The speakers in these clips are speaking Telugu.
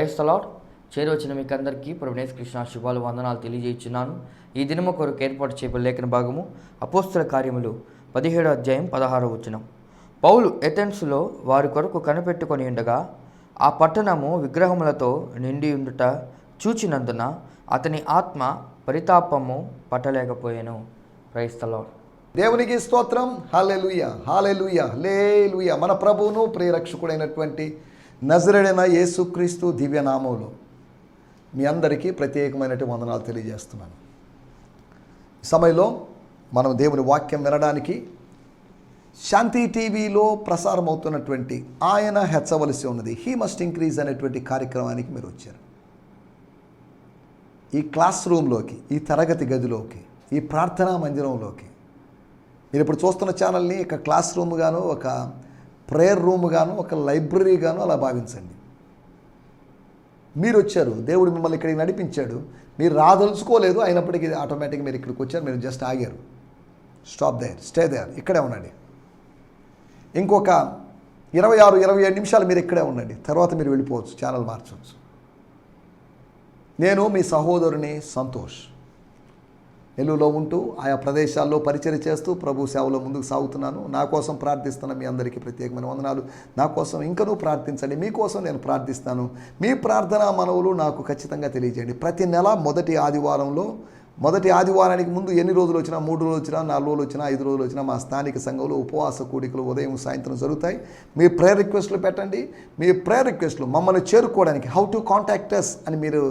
ప్రయస్తలాడ్ చేరవచ్చిన మీకు అందరికీ ప్రభునేశ్ కృష్ణ శుభాలు వందనాలు తెలియజేస్తున్నాను ఈ దినము కొరకు ఏర్పాటు చేయబడిన లేఖన భాగము అపోస్తుల కార్యములు పదిహేడో అధ్యాయం పదహారో వచనం. పౌలు ఎథెన్స్లో వారి కొరకు కనిపెట్టుకొని ఉండగా ఆ పట్టణము విగ్రహములతో నిండి ఉండుట చూచినందున అతని ఆత్మ పరితాపము పట్టలేకపోయాను. క్రైస్తలాడ్ దేవునికి స్తోత్రం. హాలెలుయ హాలెలుయ లేలుయ మన ప్రభువును ప్రియరక్షకుడైనటువంటి నజరడైన యేసుక్రీస్తు దివ్యనామంలో మీ అందరికీ ప్రత్యేకమైనటువంటి వందనాలు తెలియజేస్తున్నాను. సమయంలో మనం దేవుని వాక్యం వినడానికి శాంతి టీవీలో ప్రసారం అవుతున్నటువంటి ఆయన హెచ్చవలసి ఉన్నది. హీ మస్ట్ ఇంక్రీజ్ అనేటువంటి కార్యక్రమానికి మీరు వచ్చారు. ఈ క్లాస్ రూమ్లోకి ఈ తరగతి గదిలోకి ఈ ప్రార్థనా మందిరంలోకి మీరు ఇప్పుడు చూస్తున్న ఛానల్ని ఒక క్లాస్ రూమ్ గాను ఒక ప్రేయర్ రూమ్ గాను ఒక లైబ్రరీ గాను అలా భావించండి. మీరు వచ్చారు దేవుడు మిమ్మల్ని ఇక్కడికి నడిపించాడు మీరు రాదలుచుకోలేదు అయినప్పటికీ ఆటోమేటిక్గా మీరు ఇక్కడికి వచ్చారు మీరు జస్ట్ ఆగారు. స్టాప్ దేర్ స్టే దేర్ ఇక్కడే ఉండండి. ఇంకొక ఇరవై ఆరు ఇరవై ఏడు నిమిషాలు మీరు ఇక్కడే ఉండండి తర్వాత మీరు వెళ్ళిపోవచ్చు ఛానల్ మార్చవచ్చు. నేను మీ సహోదరుని సంతోష్. నెల్లూరులో ఉంటూ ఆయా ప్రదేశాల్లో పరిచయం చేస్తూ ప్రభు సేవలో ముందుకు సాగుతున్నాను. నా కోసం ప్రార్థిస్తున్న మీ అందరికీ ప్రత్యేకమైన వందనాలు. నా కోసం ఇంకనూ ప్రార్థించండి. మీకోసం నేను ప్రార్థిస్తాను. మీ ప్రార్థనా మనవులు నాకు ఖచ్చితంగా తెలియజేయండి. ప్రతి నెల మొదటి ఆదివారంలో మొదటి ఆదివారానికి ముందు ఎన్ని రోజులు వచ్చినా మూడు రోజులు వచ్చినా నాలుగు రోజులు వచ్చినా ఐదు రోజులు వచ్చినా మా స్థానిక సంఘంలో ఉపవాస కూడికలు ఉదయం సాయంత్రం జరుగుతాయి. మీ ప్రేయర్ రిక్వెస్ట్లు పెట్టండి. మీ ప్రేయర్ రిక్వెస్ట్లు మమ్మల్ని చేరుకోవడానికి హౌ టు కాంటాక్ట్ అస్ అని మీరు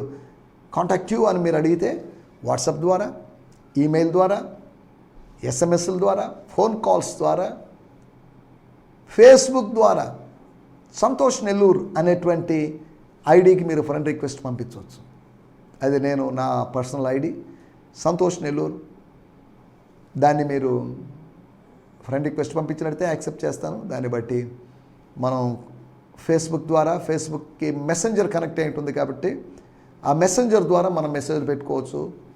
కాంటాక్ట్ యూ అని మీరు అడిగితే వాట్సాప్ ద్వారా ఈమెయిల్ ద్వారా ఎస్ఎంఎస్ల ద్వారా ఫోన్ కాల్స్ ద్వారా ఫేస్బుక్ ద్వారా సంతోష్ నెల్లూరు అనేటువంటి ఐడికి మీరు ఫ్రెండ్ రిక్వెస్ట్ పంపించవచ్చు. అది నేను నా పర్సనల్ ఐడి సంతోష్ నెల్లూరు. దాన్ని మీరు ఫ్రెండ్ రిక్వెస్ట్ పంపించినట్టే యాక్సెప్ట్ చేస్తాను. దాన్ని బట్టి మనం ఫేస్బుక్ ద్వారా ఫేస్బుక్కి మెసెంజర్ కనెక్ట్ అయి ఉంటుంది కాబట్టి ఆ మెసెంజర్ ద్వారా మనం మెసేజ్ పెట్టుకోవచ్చు.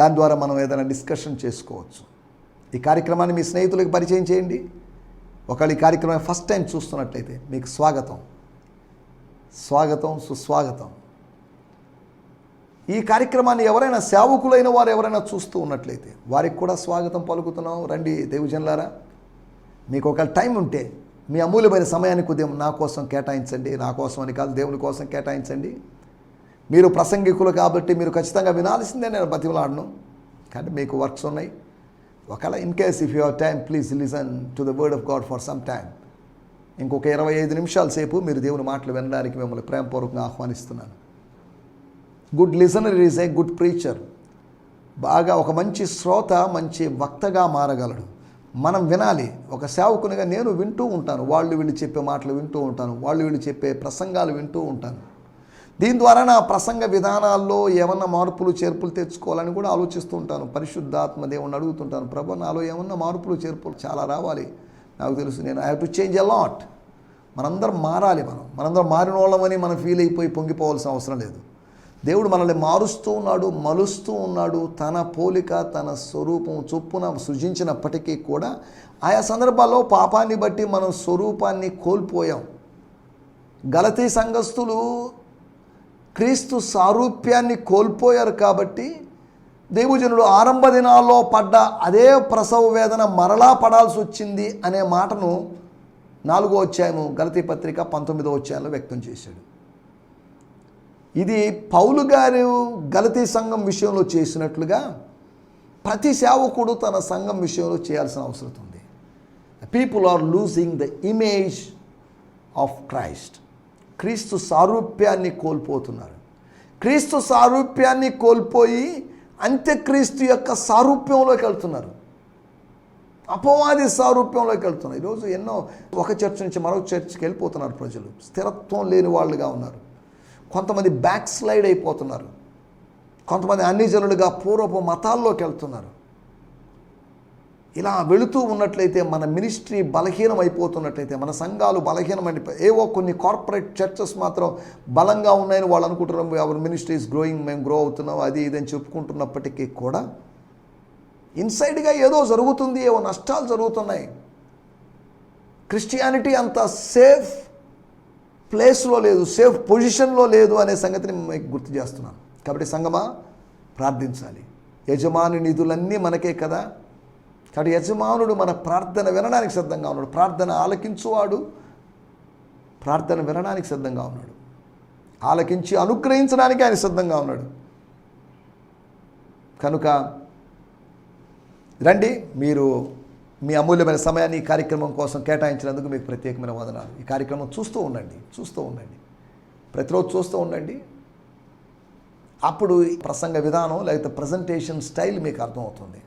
దాని ద్వారా మనం ఏదైనా డిస్కషన్ చేసుకోవచ్చు. ఈ కార్యక్రమాన్ని మీ స్నేహితులకు పరిచయం చేయండి. ఒకవేళ ఈ కార్యక్రమం ఫస్ట్ టైం చూస్తున్నట్లయితే మీకు స్వాగతం. స్వాగతం సుస్వాగతం. ఈ కార్యక్రమాన్ని ఎవరైనా సేవకులైన వారు ఎవరైనా చూస్తూ ఉన్నట్లయితే వారికి కూడా స్వాగతం పలుకుతున్నాం. రండి దేవుజనులారా మీకు ఒకవేళ టైం ఉంటే మీ అమూల్యమైన సమయాన్ని కొద్దిగా నా కోసం కేటాయించండి. నా కోసం అని కాదు దేవుని కోసం కేటాయించండి. మీరు ప్రసంగికులు కాబట్టి మీరు ఖచ్చితంగా వినాల్సిందే నేను బతిమలాడను. కానీ మీకు వర్క్స్ ఉన్నాయి. ఒకవేళ in case if your time please listen to the word of God for some time ఇంకొక ఇరవై ఐదు నిమిషాల సేపు మీరు దేవుని మాటలు వినడానికి మిమ్మల్ని ప్రేమపూర్వకంగా ఆహ్వానిస్తున్నాను. Good listener is a good preacher బాగా ఒక మంచి శ్రోత మంచి వక్తగా మారగలడు. మనం వినాలి. ఒక సేవకునిగా నేను వింటూ ఉంటాను. వాళ్ళు వీళ్ళు చెప్పే మాటలు వింటూ ఉంటాను. వాళ్ళు వీళ్ళు చెప్పే ప్రసంగాలు వింటూ ఉంటాను. దీని ద్వారా నా ప్రసంగ విధానాల్లో ఏమన్నా మార్పులు చేర్పులు తెచ్చుకోవాలని కూడా ఆలోచిస్తూ ఉంటాను. పరిశుద్ధాత్మ దేవుణ్ణి అడుగుతుంటాను. ప్రభు నాలో ఏమన్నా మార్పులు చేర్పులు చాలా రావాలి. నాకు తెలుసు నేను I have to change a lot మనందరం మారాలి మనం. మనందరం మారిన వాళ్ళమని మనం ఫీల్ అయిపోయి పొంగిపోవాల్సిన అవసరం లేదు. దేవుడు మనల్ని మారుస్తూ ఉన్నాడు మలుస్తూ ఉన్నాడు. తన పోలిక తన స్వరూపం చొప్పున సృజించినప్పటికీ కూడా ఆయా సందర్భాల్లో పాపాన్ని బట్టి మనం స్వరూపాన్ని కోల్పోయాం. గలతీ సంఘస్థులు క్రీస్తు సారూప్యాన్ని కోల్పోయారు కాబట్టి దేవుజనుడు ఆరంభ దినాల్లో పడ్డ అదే ప్రసవ వేదన మరలా పడాల్సి వచ్చింది అనే మాటను నాలుగో అధ్యాయము గలతీ పత్రిక పంతొమ్మిదో అధ్యాయంలో వ్యక్తం చేశాడు. ఇది పౌలు గారు గలతీ సంఘం విషయంలో చేసినట్లుగా ప్రతి సేవకుడు తన సంఘం విషయంలో చేయాల్సిన అవసరం ఉంది. People are losing the image of Christ క్రీస్తు సారూప్యాన్ని కోల్పోతున్నారు. క్రీస్తు సారూప్యాన్ని కోల్పోయి అంత్యక్రీస్తు యొక్క సారూప్యంలోకి వెళ్తున్నారు. అపవాది సారూప్యంలోకి వెళ్తున్నారు. ఈరోజు ఎన్నో ఒక చర్చ్ నుంచి మరొక చర్చ్కి వెళ్ళిపోతున్నారు ప్రజలు. స్థిరత్వం లేని వాళ్ళుగా ఉన్నారు. కొంతమంది బ్యాక్ స్లైడ్ అయిపోతున్నారు. కొంతమంది అన్ని జనులుగా పూర్వపు మతాల్లోకి వెళ్తున్నారు. ఇలా వెళుతూ ఉన్నట్లయితే మన మినిస్ట్రీ బలహీనం అయిపోతున్నట్లయితే మన సంఘాలు బలహీనమైన ఏవో కొన్ని కార్పొరేట్ చర్చెస్ మాత్రం బలంగా ఉన్నాయని వాళ్ళు అనుకుంటున్నాం అవర్ మినిస్ట్రీస్ గ్రోయింగ్ మేము గ్రో అవుతున్నాం అది ఇది అని చెప్పుకుంటున్నప్పటికీ కూడా ఇన్సైడ్గా ఏదో జరుగుతుంది ఏవో నష్టాలు జరుగుతున్నాయి. క్రిస్టియానిటీ అంత సేఫ్ ప్లేస్లో లేదు సేఫ్ పొజిషన్లో లేదు అనే సంగతిని మీకు గుర్తు చేస్తున్నాను. కాబట్టి సంగమా ప్రార్థించాలి. యజమాని నిధులన్నీ మనకే కదా. కాబట్టి యజమానుడు మన ప్రార్థన వినడానికి సిద్ధంగా ఉన్నాడు. ప్రార్థన ఆలకించువాడు ప్రార్థన వినడానికి సిద్ధంగా ఉన్నాడు. ఆలకించి అనుగ్రహించడానికి ఆయన సిద్ధంగా ఉన్నాడు. కనుక రండి మీరు మీ అమూల్యమైన సమయాన్ని ఈ కార్యక్రమం కోసం కేటాయించినందుకు మీకు ప్రత్యేకమైన వదనాలు. ఈ కార్యక్రమం చూస్తూ ఉండండి చూస్తూ ఉండండి. ప్రతిరోజు చూస్తూ ఉండండి. అప్పుడు ఈ ప్రసంగ విధానం లేకపోతే ప్రజెంటేషన్ స్టైల్ మీకు అర్థమవుతుంది.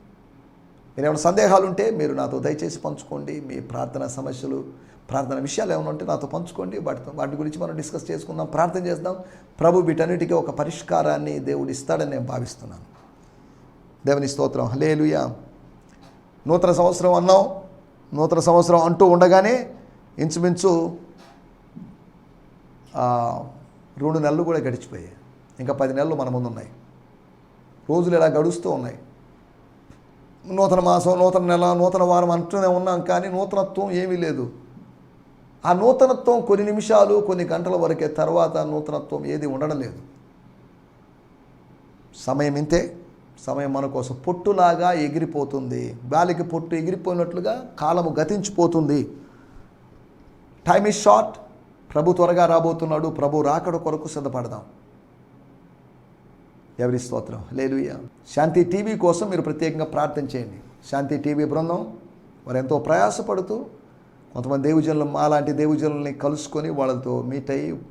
మీరు ఏమైనా సందేహాలు ఉంటే మీరు నాతో దయచేసి పంచుకోండి. మీ ప్రార్థన సమస్యలు ప్రార్థన విషయాలు ఏమైనా ఉంటే నాతో పంచుకోండి. వాటితో వాటి గురించి మనం డిస్కస్ చేసుకుందాం ప్రార్థన చేద్దాం. ప్రభు వీటన్నిటికీ ఒక పరిష్కారాన్ని దేవుడు ఇస్తాడని నేను భావిస్తున్నాను. దేవుని స్తోత్రం. హలేలుయ నూతన సంవత్సరం అన్నాం నూతన సంవత్సరం అంటూ ఉండగానే ఇంచుమించు రెండు నెలలు కూడా గడిచిపోయాయి. ఇంకా పది నెలలు మన ముందు ఉన్నాయి. రోజులు ఇలా గడుస్తూ ఉన్నాయి. నూతన మాసం నూతన నెల నూతన వారం అంటూనే ఉన్నాం కానీ నూతనత్వం ఏమీ లేదు. ఆ నూతనత్వం కొన్ని నిమిషాలు కొన్ని గంటల వరకే తర్వాత నూతనత్వం ఏది ఉండడం లేదు. సమయం ఇంతే. సమయం మన కోసం పొట్టులాగా ఎగిరిపోతుంది. గాలికి పొట్టు ఎగిరిపోయినట్లుగా కాలము గతించిపోతుంది. టైమ్ ఈజ్ షార్ట్ ప్రభు త్వరగా రాబోతున్నాడు. ప్రభు రాకడ కొరకు సిద్ధపడదాం. ఎవరి స్తోత్రం. లేదు శాంతి టీవీ కోసం మీరు ప్రత్యేకంగా ప్రార్థన చేయండి. శాంతి టీవీ బృందం వారు ఎంతో ప్రయాసపడుతూ కొంతమంది దేవుజనులు మాలాంటి దేవుజనుల్ని కలుసుకొని వాళ్ళతో మీట్ అయ్యి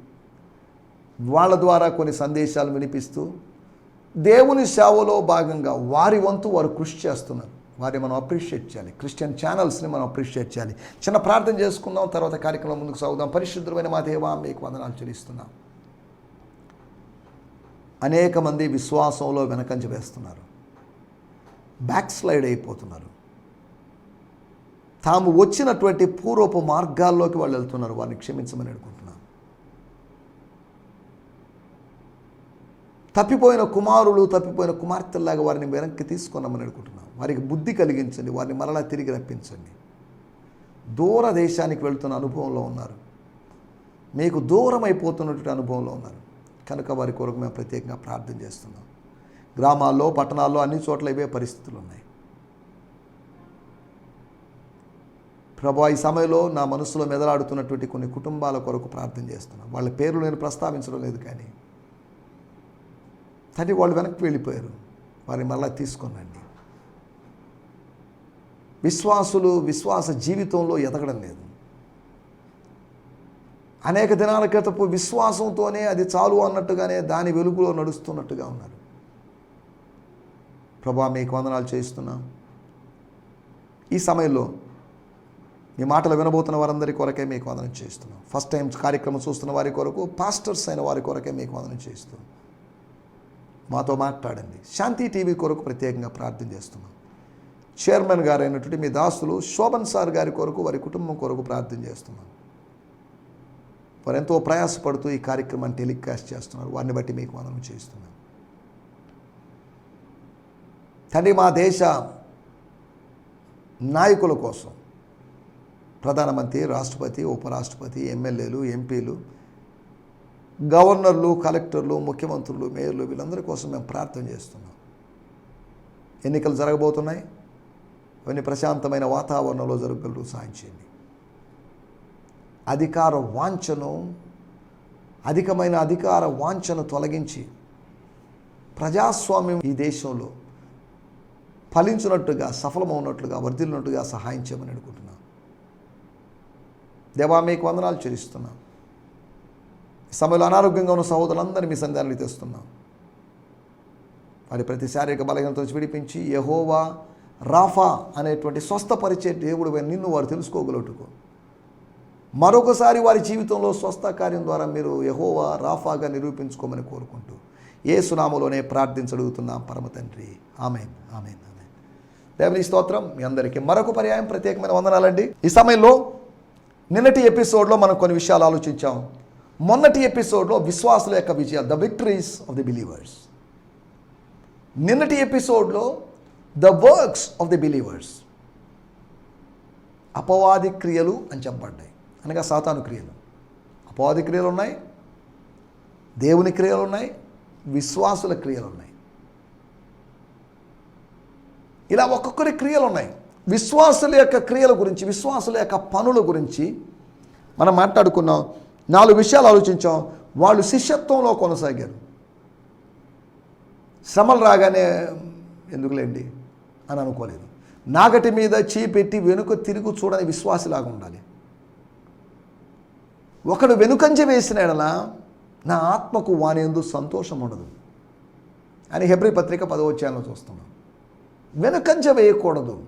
వాళ్ళ ద్వారా కొన్ని సందేశాలు వినిపిస్తూ దేవుని సేవలో భాగంగా వారి వంతు వారు కృషి చేస్తున్నారు. వారిని మనం అప్రిషియేట్ చేయాలి. క్రిస్టియన్ ఛానల్స్ని మనం అప్రిషియేట్ చేయాలి. చిన్న ప్రార్థన చేసుకుందాం. తర్వాత కార్యక్రమం ముందుకు సాగుదాం. పరిశుద్ధమైన మా దేవా మీకు వందనాలు చెల్లిస్తున్నాం. అనేక మంది విశ్వాసంలో వెనకంజ వేస్తున్నారు. బ్యాక్ స్లైడ్ అయిపోతున్నారు. తాము వచ్చినటువంటి పూర్వపు మార్గాల్లోకి వాళ్ళు వెళ్తున్నారు. వారిని క్షమించమని అనుకుంటున్నాను. తప్పిపోయిన కుమారులు తప్పిపోయిన కుమార్తెల్లాగా వారిని వెనక్కి తీసుకున్నామని అనుకుంటున్నాం వారికి బుద్ధి కలిగించండి. వారిని మరలా తిరిగి రప్పించండి. దూర దేశానికి వెళ్తున్న అనుభవంలో ఉన్నారు. మీకు దూరం అయిపోతున్నటువంటి అనుభవంలో ఉన్నారు. కనుక వారి కొరకు మేము ప్రత్యేకంగా ప్రార్థన చేస్తున్నాం. గ్రామాల్లో పట్టణాల్లో అన్ని చోట్ల ఇవే పరిస్థితులు ఉన్నాయి ప్రభా ఈ సమయంలో నా మనసులో మెదలాడుతున్నటువంటి కొన్ని కుటుంబాల కొరకు ప్రార్థన చేస్తున్నాను వాళ్ళ పేర్లు నేను ప్రస్తావించడం లేదు కానీ తండ్రి వాళ్ళు వెనక్కి వెళ్ళిపోయారు. వారిని మళ్ళీ తీసుకునండి. విశ్వాసులు విశ్వాస జీవితంలో ఎదగడం లేదు. అనేక దినాల క్రితపు విశ్వాసంతోనే అది చాలు అన్నట్టుగానే దాని వెలుగులో నడుస్తున్నట్టుగా ఉన్నారు. ప్రభా మీకు వందనాలు చేస్తున్నాం ఈ సమయంలో మీ మాటలు వినబోతున్న వారందరి కొరకే మీకు వందనం చేస్తున్నాం ఫస్ట్ టైం కార్యక్రమం చూస్తున్న వారి కొరకు పాస్టర్స్ అయిన వారి కొరకే మీకు వందనం చేస్తున్నాం మాతో మాట్లాడండి. శాంతి టీవీ కొరకు ప్రత్యేకంగా ప్రార్థన చేస్తున్నాం. చైర్మన్ గారు అయినటువంటి మీ దాసులు శోభన్ సార్ గారి కొరకు వారి కుటుంబం కొరకు ప్రార్థన చేస్తున్నాం. వారు ఎంతో ప్రయాసపడుతూ ఈ కార్యక్రమాన్ని టెలికాస్ట్ చేస్తున్నారు. వారిని బట్టి మీకు వందనం చేస్తున్నాం తండ్రి మా దేశ నాయకుల కోసం ప్రధానమంత్రి రాష్ట్రపతి ఉపరాష్ట్రపతి ఎమ్మెల్యేలు ఎంపీలు గవర్నర్లు కలెక్టర్లు ముఖ్యమంత్రులు మేయర్లు వీళ్ళందరి కోసం మేము ప్రార్థన చేస్తున్నాం. ఎన్నికలు జరగబోతున్నాయి. అవన్నీ ప్రశాంతమైన వాతావరణంలో జరగగలరు. సాయం చేయండి. అధికార వాంఛను అధికమైన అధికార వాంఛను తొలగించి ప్రజాస్వామ్యం ఈ దేశంలో ఫలించినట్టుగా సఫలమవునట్లుగా వర్ధిల్లినట్టుగా సహాయం చేయమని అనుకుంటున్నాను దేవా మీకు వందనాలు చెల్లిస్తున్నాం. సమయంలో అనారోగ్యంగా ఉన్న సహోదరులందరినీ మీ సంధానానికి తెస్తున్నాం. వారి ప్రతి శారీరక బలహీనతో విడిపించి యహోవా రాఫా అనేటువంటి స్వస్థపరిచే దేవుడు నిన్ను వారు తెలుసుకోగలటుకు మరొకసారి వారి జీవితంలో స్వస్థ కార్యం ద్వారా మీరు యహోవా రాఫాగా నిరూపించుకోమని కోరుకుంటూ ఏ సునామలోనే ప్రార్థించడుగుతున్నాం పరమ తండ్రి. ఆమెన్. ఆమెన్. ఆమెన్. దేవుని స్తోత్రం. మీ అందరికీ మరొక పర్యాయం ప్రత్యేకమైన వందనాలండి. ఈ సమయంలో నిన్నటి ఎపిసోడ్లో మనం కొన్ని విషయాలు ఆలోచించాం. మొన్నటి ఎపిసోడ్లో విశ్వాసుల యొక్క విజయాలు the victories of the believers నిన్నటి ఎపిసోడ్లో the works of the believers అపవాది క్రియలు అని చెప్పబడ్డాయి అనగా సాతాను క్రియలు. అపవాది క్రియలు ఉన్నాయి దేవుని క్రియలు ఉన్నాయి విశ్వాసుల క్రియలు ఉన్నాయి. ఇలా ఒక్కొక్కరి క్రియలు ఉన్నాయి. విశ్వాసుల యొక్క క్రియల గురించి విశ్వాసుల యొక్క పనుల గురించి మనం మాట్లాడుకున్నాం. నాలుగు విషయాలు ఆలోచించాం. వాళ్ళు శిష్యత్వంలో కొనసాగారు. శ్రమలు రాగానే ఎందుకులేండి అని అనుకోలేదు. నాగటి మీద చీపెట్టి వెనుక తిరుగు చూడని విశ్వాసలాగా ఉండాలి. ఒకడు వెనుకంజ వేసిన ఎడల నా ఆత్మకు వానేందు సంతోషం ఉండదు. అని హెబ్రి పత్రిక పదవచ్చాలను చూస్తున్నాం. వెనుకంజ వేయకూడదు.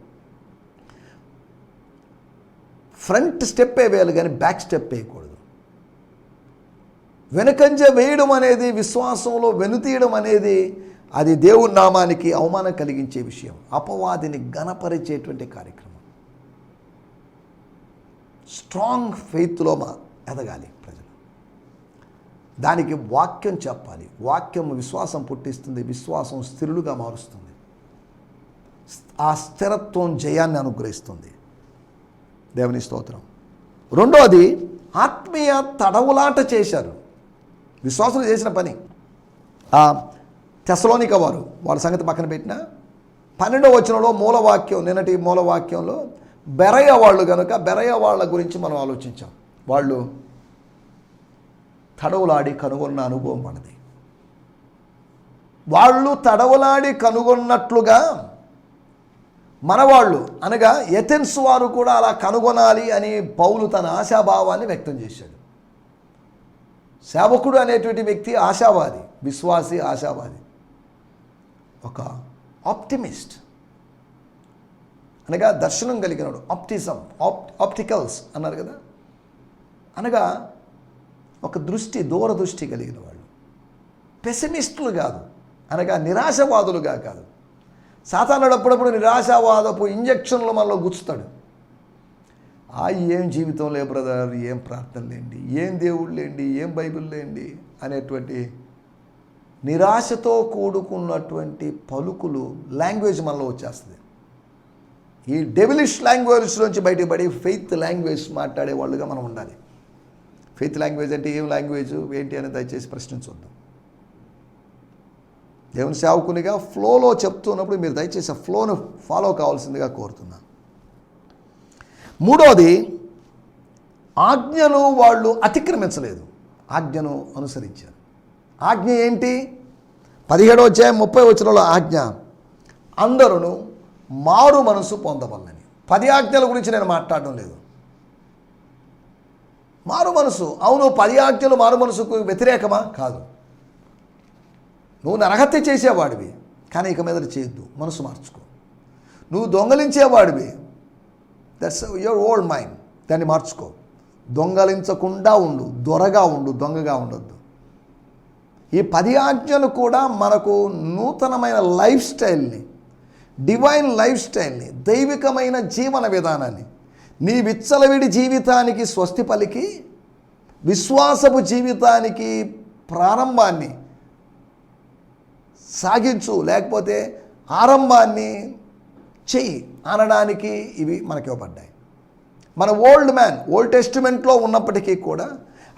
ఫ్రంట్ స్టెప్పే వేయాలి కానీ బ్యాక్ స్టెప్ వేయకూడదు. వెనుకంజ వేయడం అనేది విశ్వాసంలో వెనుతీయడం అనేది అది దేవుని నామానికి అవమానం కలిగించే విషయం. అపవాదిని గణపరిచేటువంటి కార్యక్రమం. స్ట్రాంగ్ ఫెయిత్లో మా ఎదగాలి ప్రజలు. దానికి వాక్యం చెప్పాలి. వాక్యం విశ్వాసం పుట్టిస్తుంది విశ్వాసం స్థిరులుగా మారుస్తుంది. ఆ స్థిరత్వం జయాన్ని అనుగ్రహిస్తుంది. దేవుని స్తోత్రం. రెండోది ఆత్మీయ తడవులాట చేశారు. విశ్వాసం చేసిన పని. తెసలోనిక వారు వాళ్ళ సంగతి పక్కన పెట్టిన పన్నెండో వచనంలో మూలవాక్యం నిన్నటి మూలవాక్యంలో బెరయ వాళ్ళు కనుక బెరయ వాళ్ళ గురించి మనం ఆలోచించాం. వాళ్ళు తడవులాడి కనుగొన్న అనుభవం మనది. వాళ్ళు తడవులాడి కనుగొన్నట్లుగా మనవాళ్ళు అనగా ఎథెన్స్ వారు కూడా అలా కనుగొనాలి అని పౌలు తన ఆశాభావాన్ని వ్యక్తం చేశాడు. సేవకుడు అనేటువంటి వ్యక్తి ఆశావాది విశ్వాసి ఆశావాది. ఒక ఆప్టిమిస్ట్. అనగా దర్శనం కలిగినాడు ఆప్టిజం ఆప్ ఆప్టికల్స్ అన్నారు కదా. అనగా ఒక దృష్టి దూరదృష్టి కలిగిన వాళ్ళు. పెసిమిస్టులు కాదు. అనగా నిరాశవాదులుగా కాదు. సాతానుడు అప్పుడప్పుడు నిరాశావాదపు ఇంజక్షన్లు మనలో గుచ్చుతాడు. ఆ ఏం జీవితం లే బ్రదర్ ఏం ప్రార్థన లేండి ఏం దేవుడు లేండి ఏం బైబిల్ లేండి అనేటువంటి నిరాశతో కూడుకున్నటువంటి పలుకులు లాంగ్వేజ్ మనలో వచ్చేస్తుంది. ఈ డెవిలిష్ లాంగ్వేజ్ నుంచి బయటపడి ఫెయిత్ లాంగ్వేజ్ మాట్లాడే వాళ్ళుగా మనం ఉండాలి. ఫెయిత్ లాంగ్వేజ్ అంటే ఏం లాంగ్వేజ్ ఏంటి అని దయచేసి ప్రశ్నించొద్దాం. దేవుని సేవకునిగా ఫ్లోలో చెప్తున్నప్పుడు మీరు దయచేసి ఆ ఫ్లోను ఫాలో కావాల్సిందిగా కోరుతున్నాను మూడోది ఆజ్ఞను వాళ్ళు అతిక్రమించలేదు. ఆజ్ఞను అనుసరించారు. ఆజ్ఞ ఏంటి? పదిహేడో అధ్యాయం ముప్పై వచ్చినలో ఆజ్ఞ అందరూ మారు మనసు పొందవల్లని. పది ఆజ్ఞల గురించి నేను మాట్లాడడం లేదు. మారు మనసు. అవును పది ఆజ్ఞలు మారు మనసుకు వ్యతిరేకమా? కాదు. నువ్వు నరహత్య చేసేవాడివి కానీ ఇక మీద చేయొద్దు. మనసు మార్చుకో. నువ్వు దొంగలించేవాడివి. దట్స్ యువర్ ఓల్డ్ మైండ్ దాన్ని మార్చుకో. దొంగలించకుండా ఉండు దొరగా ఉండు దొంగగా ఉండొద్దు. ఈ పది ఆజ్ఞలు కూడా మనకు నూతనమైన లైఫ్ స్టైల్ని డివైన్ లైఫ్ స్టైల్ని దైవికమైన జీవన విధానాన్ని నీ విచ్చలవిడి జీవితానికి స్వస్తి పలికి విశ్వాసపు జీవితానికి ప్రారంభాన్ని సాగించు లేకపోతే ఆరంభాన్ని చెయ్యి అనడానికి ఇవి మనకి ఇవ్వబడ్డాయి. మన ఓల్డ్ మ్యాన్ ఓల్డ్ టెస్టిమెంట్లో ఉన్నప్పటికీ కూడా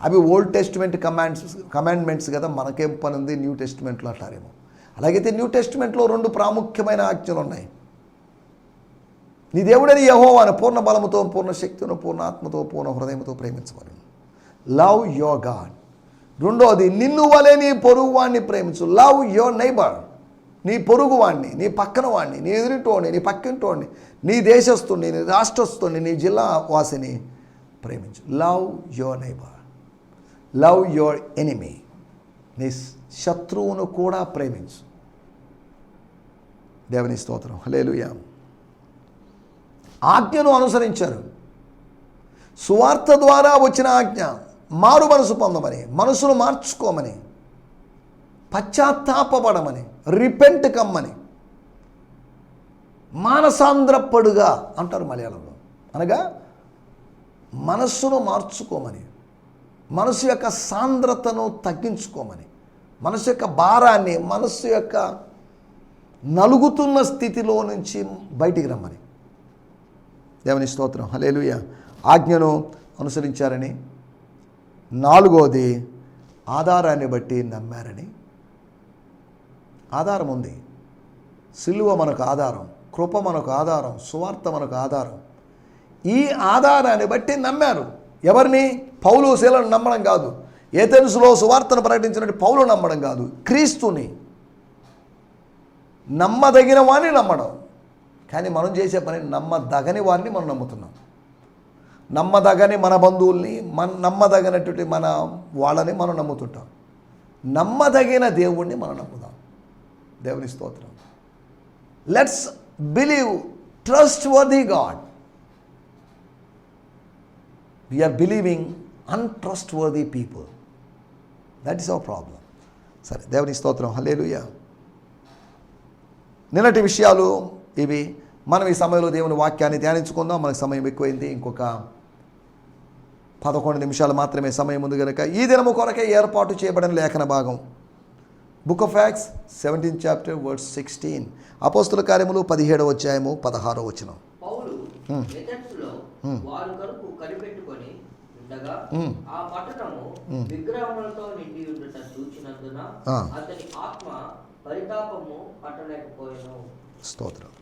అవి ఓల్డ్ టెస్టిమెంట్ కమాండ్స్ కమాండ్మెంట్స్ కదా మనకేం పని ఉంది న్యూ టెస్టిమెంట్లో అంటారేమో. అలాగైతే న్యూ టెస్టిమెంట్లో రెండు ప్రాముఖ్యమైన ఆజ్ఞలు ఉన్నాయి నీ దేవుడని యహోవాను పూర్ణ బలముతో పూర్ణ శక్తితో పూర్ణ ఆత్మతో పూర్ణ హృదయంతో ప్రేమించవాలి లవ్ యోర్ గాడ్ రెండోది నిన్ను వలె నీ పొరుగువాణ్ణి ప్రేమించు. లవ్ యువర్ నైబర్ నీ పొరుగువాణ్ణి నీ పక్కన వాణ్ణి నీ ఎదురింటోడిని నీ పక్కింటోడిని నీ దేశస్తుని నీ రాష్ట్రస్తుని నీ జిల్లా వాసిని ప్రేమించు. Love your neighbour love your enemy నీ శత్రువును కూడా ప్రేమించు. దేవుని స్తోత్రం. లేలుయా ఆజ్ఞను అనుసరించారు. సువార్త ద్వారా వచ్చిన ఆజ్ఞ మారు మనసు పొందమని మనసును మార్చుకోమని పశ్చాత్తాపడమని రిపెంట్ కమ్మని మానసాంద్రపడుగా అంటారు మలయాళంలో. అనగా మనస్సును మార్చుకోమని మనసు యొక్క సాంద్రతను తగ్గించుకోమని మనసు యొక్క భారాన్ని మనస్సు యొక్క నలుగుతున్న స్థితిలో నుంచి బయటికి రమ్మని. దేవుని స్తోత్రం. హలేలుయ ఆజ్ఞను అనుసరించారని నాలుగోది ఆధారాన్ని బట్టి నమ్మారని. ఆధారం ఉంది. సిలువ మనకు ఆధారం కృప మనకు ఆధారం సువార్త మనకు ఆధారం. ఈ ఆధారాన్ని బట్టి నమ్మారు. ఎవరిని? పౌలు శీలను నమ్మడం కాదు. ఏథెన్స్లో సువార్తను ప్రకటించినట్టు పౌలు నమ్మడం కాదు. క్రీస్తుని నమ్మదగిన వాణ్ణి నమ్మడం. కానీ మనం చేసే పని నమ్మదగని వారిని మనం నమ్ముతున్నాం. నమ్మదగని మన బంధువుల్ని మన నమ్మదగినటువంటి మన వాళ్ళని మనం నమ్ముతుంటాం. నమ్మదగిన దేవుణ్ణి మనం నమ్ముదాం. దేవుని స్తోత్రం. Let's believe trustworthy God we are believing untrustworthy people that is our problem సరే దేవుని స్తోత్రం. హలేలుయ నిన్నటి విషయాలు ఇవి. మనం ఈ సమయంలో దేవుని వాక్యాన్ని ధ్యానించుకుందాం. మనకు సమయం ఎక్కువైంది. ఇంకొక పదకొండు నిమిషాలు మాత్రమే సమయం ఉంది కనుక ఈ దినము కొరకే ఏర్పాటు చేయబడిన లేఖన భాగం. Book of Acts seventeen chapter words sixteen అపోస్తుల కార్యములు పదిహేడవ అధ్యాయము వచనం. పరితాపము పట్టలేకపోయాను. స్తోత్రం.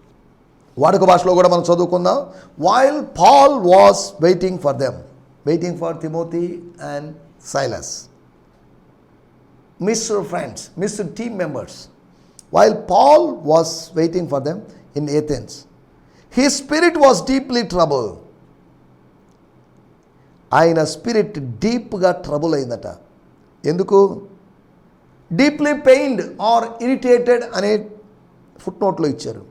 వాడుక భాషలో కూడా మనం చదువుకుందాం. While Paul was waiting for them waiting for Timothy and Silas his friends his team members while Paul was waiting for them in Athens he spirit was deeply trouble ఆయన స్పిరిట్ డీప్గా ట్రబుల్ అయిందట. ఎందుకు? డీప్లీ పెయిన్డ్ ఆర్ ఇరిటేటెడ్ అనే ఫుట్ నోట్లో ఇచ్చారు.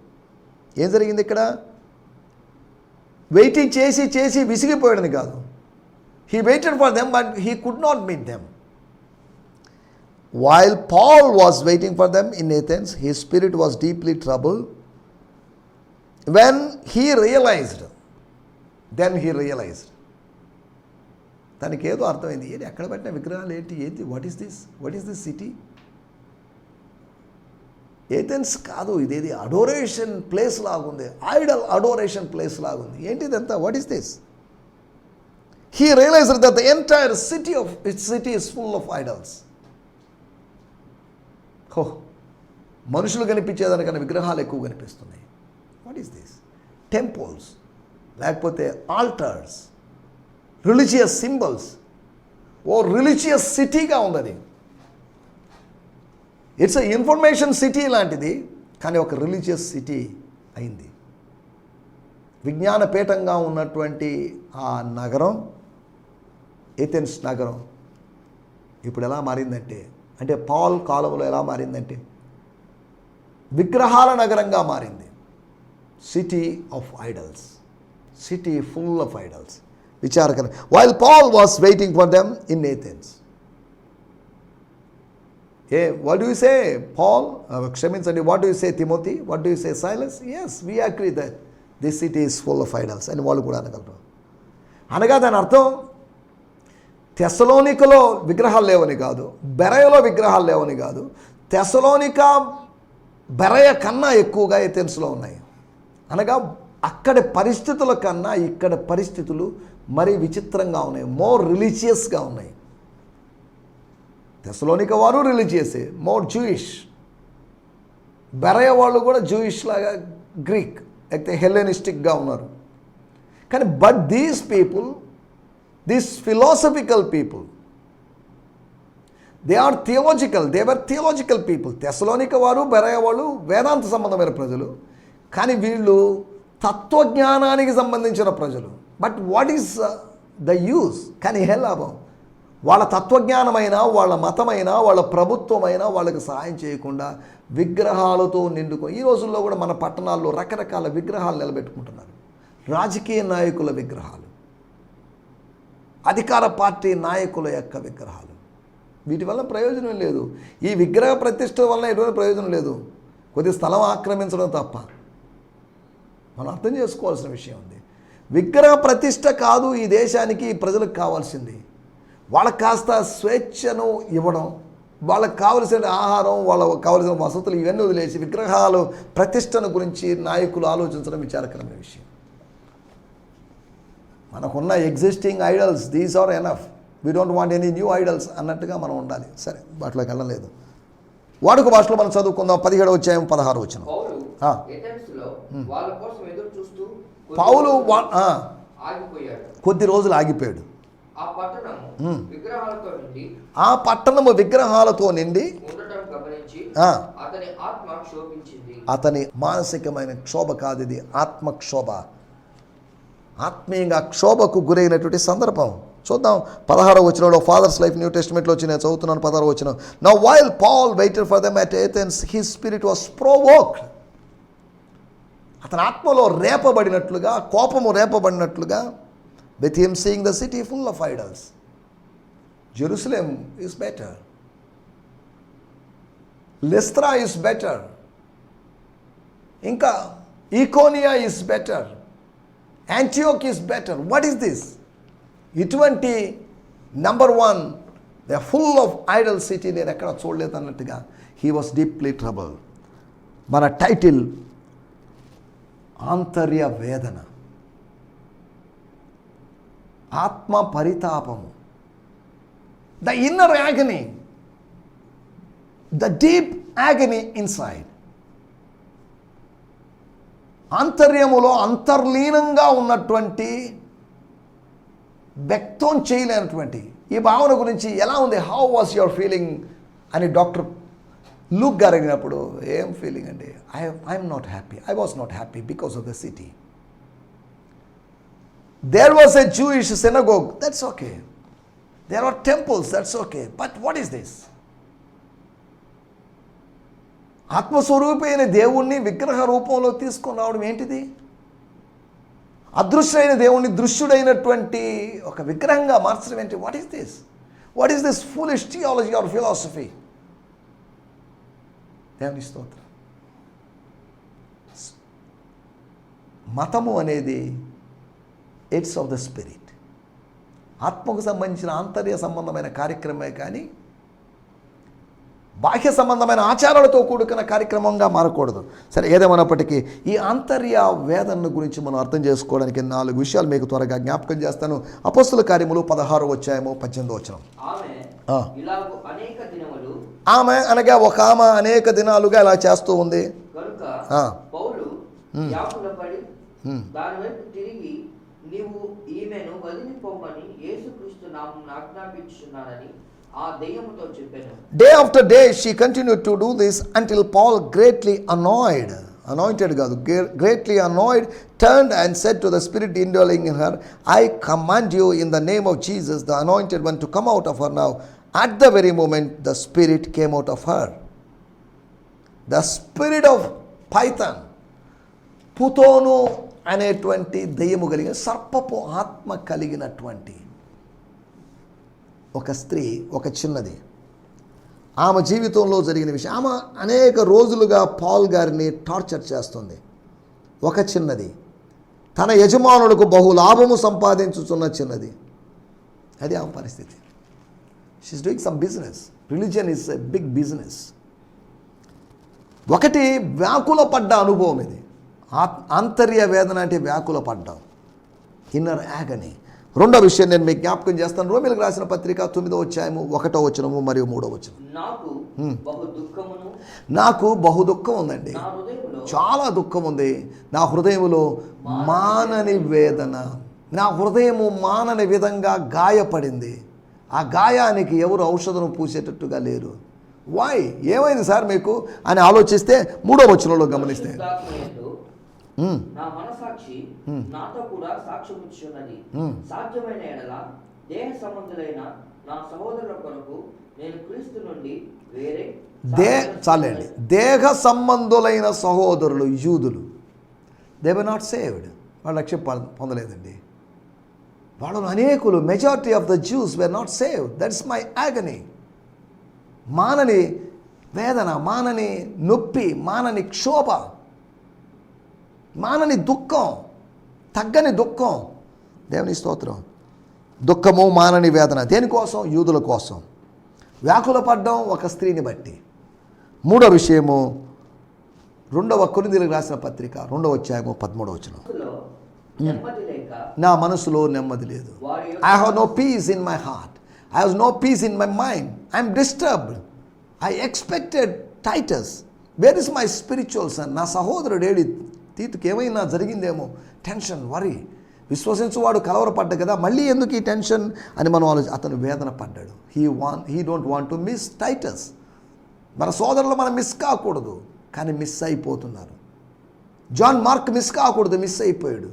ఏం జరిగింది ఇక్కడ? వెయిటింగ్ చేసి చేసి విసిగిపోయాడని కాదు. He waited for them but he could not meet them while Paul was waiting for them in Athens he spirit was deeply trouble when he realized then he realized తనకి ఏదో అర్థమైంది ఏంటి ఎక్కడ పెట్టిన విగ్రహాలు ఏంటి? ఏంటి? What is this what is this city Athens కాదు ఇదేది అడోరేషన్ ప్లేస్ లాగుంది. ఐడల్ అడోరేషన్ ప్లేస్ లాగుంది. ఏంటి ఇదంతా what is this he realize that the entire city of it city is full of idols హో మనుషులు కనిపించేదానికన్నా విగ్రహాలు ఎక్కువ కనిపిస్తున్నాయి. వాట్ ఈస్ దిస్ టెంపుల్స్ లేకపోతే ఆల్టర్స్ రిలీజియస్ సింబల్స్ ఓ రిలీజియస్ సిటీగా ఉంది అది ఇట్స్ ఇన్ఫర్మేషన్ సిటీ లాంటిది కానీ ఒక రిలీజియస్ సిటీ అయింది. విజ్ఞానపీఠంగా ఉన్నటువంటి ఆ నగరం ఏథెన్స్ నగరం ఇప్పుడు ఎలా మారిందంటే అంటే పాల్ కాలంలో ఎలా మారిందంటే విగ్రహాల నగరంగా మారింది. City of idols city full of idols విచారకరం. While Paul was waiting for them in Athens A what you say Paul క్షమించండి what you say Timothy what you say Silas yes we agree that this city is full of idols అని వాళ్ళు కూడా అనగలరు. అనగా దాని అర్థం తెసలోనికలో విగ్రహాలు లేవని కాదు బెరయలో విగ్రహాలు లేవని కాదు తెసలోనిక బెరయ కన్నా ఎక్కువగా ఎథెన్స్లో ఉన్నాయి. అనగా అక్కడి పరిస్థితుల కన్నా ఇక్కడ పరిస్థితులు మరీ విచిత్రంగా ఉన్నాయి మోర్ రిలీజియస్గా ఉన్నాయి. తెసలోనిక వారు రిలీజియసే మోర్ జూయిష్. బెరయ వాళ్ళు కూడా జూయిష్ లాగా గ్రీక్ అయితే హెలెనిస్టిక్గా ఉన్నారు. కానీ but these people these philosophical people they are theological they were theological people Thessalonica వారు బెరయ వాళ్ళు వేదాంత సంబంధమైన ప్రజలు. కానీ వీళ్ళు తత్వజ్ఞానానికి సంబంధించిన ప్రజలు. But what is the use కానీ హెల్ లాభం? వాళ్ళ తత్వజ్ఞానమైన వాళ్ళ మతమైన వాళ్ళ ప్రభుత్వమైనా వాళ్ళకి సహాయం చేయకుండా విగ్రహాలతో నిండుకొని ఈ రోజుల్లో కూడా మన పట్టణాల్లో రకరకాల విగ్రహాలు నిలబెట్టుకుంటున్నారు. రాజకీయ నాయకుల విగ్రహాలు అధికార పార్టీ నాయకుల యొక్క విగ్రహాలు. వీటి వల్ల ప్రయోజనం లేదు. ఈ విగ్రహ ప్రతిష్ట వల్ల ఎటువంటి ప్రయోజనం లేదు. కొద్ది స్థలం ఆక్రమించడం తప్ప. మనం అర్థం చేసుకోవాల్సిన విషయం ఉంది. విగ్రహ ప్రతిష్ట కాదు ఈ దేశానికి ఈ ప్రజలకు కావాల్సింది. వాళ్ళకి కాస్త స్వేచ్ఛను ఇవ్వడం వాళ్ళకి కావలసిన ఆహారం వాళ్ళకి కావలసిన వసతులు ఇవన్నీ వదిలేసి విగ్రహాలు ప్రతిష్టను గురించి నాయకులు ఆలోచించడం విచారకరమైన విషయం. మనకున్న existing idols these are enough we don't want any new idols అన్నట్టుగా మనం ఉండాలి. సరే వాటిలోకి వెళ్ళలేదు. వాడుక భాషలో మనం చదువుకుందాం. పదిహేడు వచ్చాయం పదహారు వచ్చిన పౌలు కొద్ది రోజులు ఆగిపోయాడు. ఆ పట్టణము విగ్రహాలతో నిండి అతని మానసికమైన క్షోభ కాదు ఇది ఆత్మక్షోభ. ఆత్మీయంగా క్షోభకు గురైనటువంటి సందర్భం. చూద్దాం పదహారో వచ్చినలో ఫాదర్స్ లైఫ్ న్యూ టెస్ట్మెంట్లో వచ్చి నేను చదువుతున్నాను పదహారో వచ్చిన నా while Paul waited for them at Athens he spirit was provoked అతని ఆత్మలో రేపబడినట్లుగా కోపము రేపబడినట్లుగా with him seeing the city full of idols Jerusalem is better Lystra is better ఇంకా Iconium is better Antioch is better what is this ఇటువంటి number one the full of idol city నేను ఎక్కడ చూడలేదు అన్నట్టుగా హీ వాస్ డీప్లీ ట్రబుల్ మన టైటిల్ ఆంతర్య వేదన ఆత్మ పరితాపము the inner agony the deep agony inside ఆంతర్యములో అంతర్లీనంగా ఉన్నటువంటి వ్యక్తం చేయలేనటువంటి ఈ భావన గురించి ఎలా ఉంది? హౌ వాస్ యువర్ ఫీలింగ్ అని డాక్టర్ లూక్ గారు అడిగినప్పుడు ఏం ఫీలింగ్ అండి? I I'm not happy I was not happy because of the city there was a Jewish synagogue that's okay there are temples that's okay but what is this ఆత్మస్వరూపైన దేవుణ్ణి విగ్రహ రూపంలో తీసుకొని రావడం ఏంటిది? అదృశ్యమైన దేవుణ్ణి దృశ్యుడైనటువంటి ఒక విగ్రహంగా మార్చడం ఏంటి? What is this what is this full theology or philosophy దేవుని స్తోత్రం. మతము అనేది ఇట్స్ ఆఫ్ ద స్పిరిట్ ఆత్మకు సంబంధించిన ఆంతర్య సంబంధమైన కార్యక్రమమే కానీ బాహ్య సంబంధమైన ఆచారాలతో కూడుకున్న కార్యక్రమంగా మారకూడదు. సరే ఏదేమైనప్పటికీ ఈ ఆంతర్య వేదన గురించి మనం అర్థం చేసుకోవడానికి నాలుగు విషయాలు మీకు త్వరగా జ్ఞాపకం చేస్తాను. అపస్తుల కార్యములు పదహారు వచ్చాయేమో పద్దెనిమిది వచ్చినాం ఆమె అనగా ఒక ఆమె అనేక దినాలుగా ఇలా చేస్తూ ఉంది. కనుక ఆ. పౌలు వ్యాకులపడి మ్. దాని వైపు తిరిగి నీవు ఈమెను వదిలిపోమని యేసుక్రీస్తు నామం ఆజ్ఞాపించున్నానని ఆ దెయ్యముతో చెప్పాను day after day she continue to do this until Paul greatly annoyed anointed కాదు greatly annoyed turn and set to the spirit indwelling in her I command you in the name of Jesus the anointed one to come out of her now at the very moment the spirit came out of her the spirit of Python పుతోను అనేటువంటి దెయ్యము కలిగిన సర్పపు ఆత్మ కలిగినటువంటి ఒక స్త్రీ ఒక చిన్నది. ఆమె జీవితంలో జరిగిన విషయం ఆమె అనేక రోజులుగా పాల్ గారిని టార్చర్ చేస్తుంది. ఒక చిన్నది. తన యజమానులకు బహు లాభము సంపాదించుతున్న చిన్నది. అది ఆమె పరిస్థితి. She's doing some business religion is a big business ఒకటి వ్యాకుల పడ్డ అనుభవం ఇది. ఆంతర్య వేదన అంటే వ్యాకుల పడ్డం ఇన్నర్ యాగని రెండో విషయం నేను మీకు జ్ఞాపకం చేస్తాను. రోమిలకు రాసిన పత్రిక తొమ్మిదో వచ్చాయము ఒకటో వచనము మరియు మూడో వచనం నాకు బహు దుఃఖం ఉందండి. చాలా దుఃఖం ఉంది. నా హృదయములో మానని వేదన నా హృదయము మానని విధంగా గాయపడింది. ఆ గాయానికి ఎవరు ఔషధం పూసేటట్టుగా లేరు. వాయ్ ఏమైంది సార్ మీకు? అని ఆలోచిస్తే మూడో వచనంలో గమనిస్తే. నా మనసాక్షి నాతో కూడా సాక్ష్యమిచ్చున్నది. సాధ్యమైన ఎడల దేహ సంబంధులైన నా సహోదరుల కొరకు నేను క్రీస్తు నుండి వేరే దే చాలండి. దేహ సంబంధులైన సహోదరులు యూదులు దే వర్ నాట్ సేవ్డ్ వాళ్ళు పొంద- పొందలేదండి. వాళ్ళు అనేకులు majority of the Jews were not saved that's my agony మానని వేదన మానని నొప్పి మానని క్షోభ. మానని దుఃఖం తగ్గని దుఃఖం. దేవుని స్తోత్రం. దుఃఖము మానని వేదన దేనికోసం? యూదుల కోసం. వ్యాకుల పడ్డం ఒక స్త్రీని బట్టి. మూడో విషయము రెండవ కొరిందీలకు రాసిన పత్రిక రెండవ అధ్యాయము పదమూడవ వచనం. లేక నా మనసులో నెమ్మది లేదు. I have no peace in my heart I has no peace in my mind I'm disturbed I expected Titus where is my spiritual son నా సహోదరుడు ఏడి తీతుకి ఏమైనా జరిగిందేమో? టెన్షన్ వరి. విశ్వసించువాడు కలవరపడ్డ కదా మళ్ళీ ఎందుకు ఈ టెన్షన్? అని మనం ఆలోచి అతను వేదన పడ్డాడు. He want he don't want to miss Titus మన సోదరులు మనం మిస్ కాకూడదు. కానీ మిస్ అయిపోతున్నారు. జాన్ మార్క్ మిస్ కాకూడదు మిస్ అయిపోయాడు.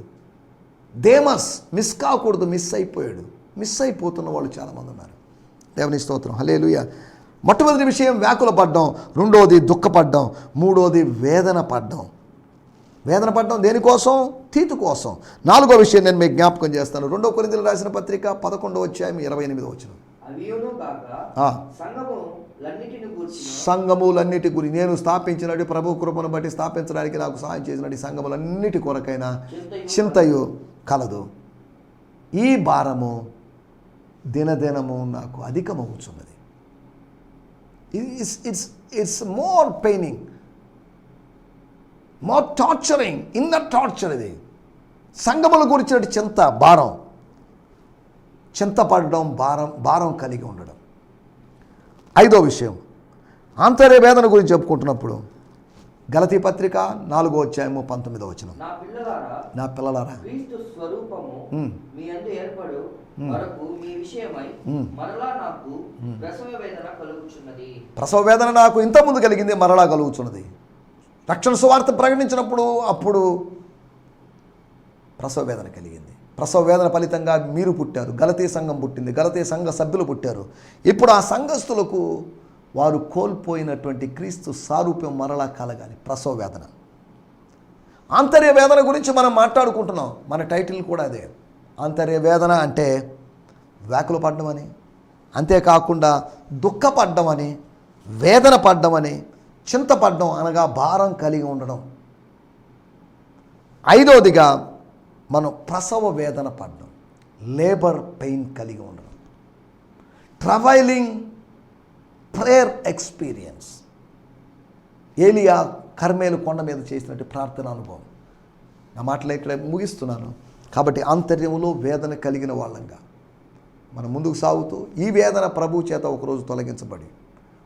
దేమస్ మిస్ కాకూడదు మిస్ అయిపోయాడు. మిస్ అయిపోతున్న వాళ్ళు చాలామంది ఉన్నారు. దేవుని స్తోత్రం. హలేలుయ మొట్టమొదటి విషయం వ్యాకుల పడ్డం రెండోది దుఃఖపడ్డం. మూడోది వేదన పడ్డం. వేదన పడ్డం దేనికోసం? తీతు కోసం. నాలుగో విషయం నేను మీకు జ్ఞాపకం చేస్తాను. రెండో కొరింతలు రాసిన పత్రిక పదకొండో వచ్చాయి ఇరవై ఎనిమిదో వచ్చిన సంఘములన్నిటి గురి నేను స్థాపించినట్టు ప్రభు కృపను బట్టి స్థాపించడానికి నాకు సహాయం చేసినట్టు సంఘములన్నిటి కొరకైనా చింతయు కలదు. ఈ భారము దినదినము నాకు అధికమవుతున్నది it's it's it's more paining more torturing in the torture ఇది. సంగముల గురించిన చింత భారం. చింతపడడం భారం భారం కలిగి ఉండడం. ఐదో విషయం. ఆంతర్య వేదన గురించి చెప్పుకుంటున్నప్పుడు గలతీ పత్రిక నాలుగో అధ్యాయము పంతొమ్మిదో వచనం. నా పిల్లలారా ప్రసవ వేదన నాకు ఇంతకుముందు కలిగింది మరలా కలుగుతున్నది రక్షణ సువార్త ప్రకటించినప్పుడు అప్పుడు ప్రసవ వేదన కలిగింది. ప్రసవ వేదన ఫలితంగా మీరు పుట్టారు గలతీ సంఘం పుట్టింది గలతీ సంఘ సభ్యులు పుట్టారు. ఇప్పుడు ఆ సంఘస్థులకు వారు కోల్పోయినటువంటి క్రీస్తు సారూప్యం మరలా కలగాలి ప్రసవ వేదన. ఆంతర్య వేదన గురించి మనం మాట్లాడుకుంటున్నాం. మన టైటిల్ కూడా అదే. ఆంతర్య వేదన అంటే వ్యాకులు పడ్డమని అంతేకాకుండా దుఃఖపడ్డమని వేదన పడ్డమని చింతపడడం అనగా భారం కలిగి ఉండడం. ఐదవదిగా మనం ప్రసవ వేదన పడడం లేబర్ పెయిన్ కలిగి ఉండడం. Travelling prayer experience. ఏలియా కర్మేలు కొండ మీద చేసినట్టు ప్రార్థన అనుభవం. నా మాటలు ఇక్కడ ముగిస్తున్నాను. కాబట్టి ఆంతర్యంలో వేదన కలిగిన వాళ్ళంగా. మనం ముందుకు సాగుతూ ఈ వేదన ప్రభు చేత ఒకరోజు తొలగించబడి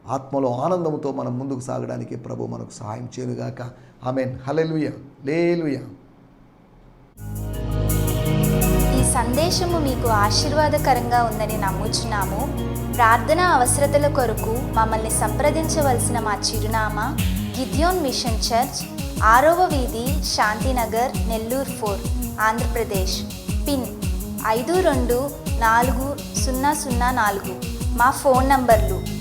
ఆత్మలో ఆనందంతో మనం ముందుకు సాగడానికి ప్రభు మనకు సహాయం చేయనుగాక. ఆమెన్. హలెలుయ లేలుయ. ఈ సందేశము మీకు ఆశీర్వాదకరంగా ఉందని నమ్ముచున్నాము. ప్రార్థన అవసరతల కొరకు మమ్మల్ని సంప్రదించవలసిన మా చిరునామా గిద్యోన్ మిషన్ చర్చ్ ఆరవ వీధి శాంతినగర్ నెల్లూరు ఫోర్ ఆంధ్రప్రదేశ్. పిన్ ఐదు రెండు నాలుగు సున్నా సున్నా నాలుగు. మా ఫోన్ నంబర్లు